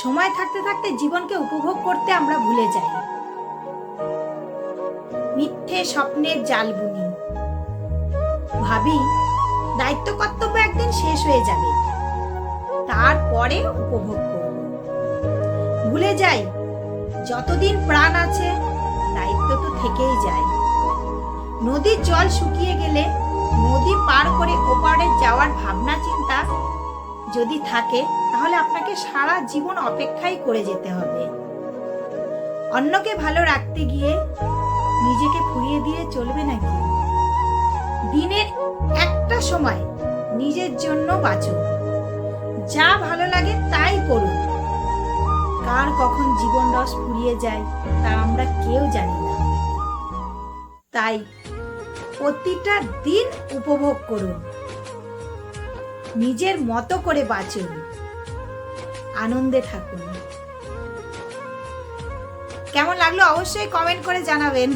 সময় থাকতে থাকতে জীবনকে উপভোগ করতে আমরা ভুলে যাই। মিথ্যে স্বপ্নের জাল বুনি ভাবি, দায়িত্ব কর্তব্য একদিন শেষ হয়ে যাবে। তারপরে উপভোগ করব। ভুলে যাই, যতদিন প্রাণ আছে, দায়িত্ব তো থেকেই যায়। নদীর জল শুকিয়ে গেলে নদী পার করে ওপারে যাওয়ার ভাবনা চিন্তা যদি থাকে, তাহলে আপনাকে সারা জীবন অপেক্ষাই করে যেতে হবে। অন্যকে ভালো রাখতে গিয়ে নিজেকে ফুরিয়ে দিয়ে চলবে নাকি? দিনের একটা সময় নিজের জন্য বাঁচুন। যা ভালো লাগে তাই করুন। কার কখন জীবন রস ফুরিয়ে যায়, তা আমরা কেউ জানি না। তাই প্রতিটা দিন উপভোগ করুন। নিজের মতো করে বাঁচুন। আনন্দে থাকুন। কেমন লাগল অবশ্যই কমেন্ট করে জানাবেন।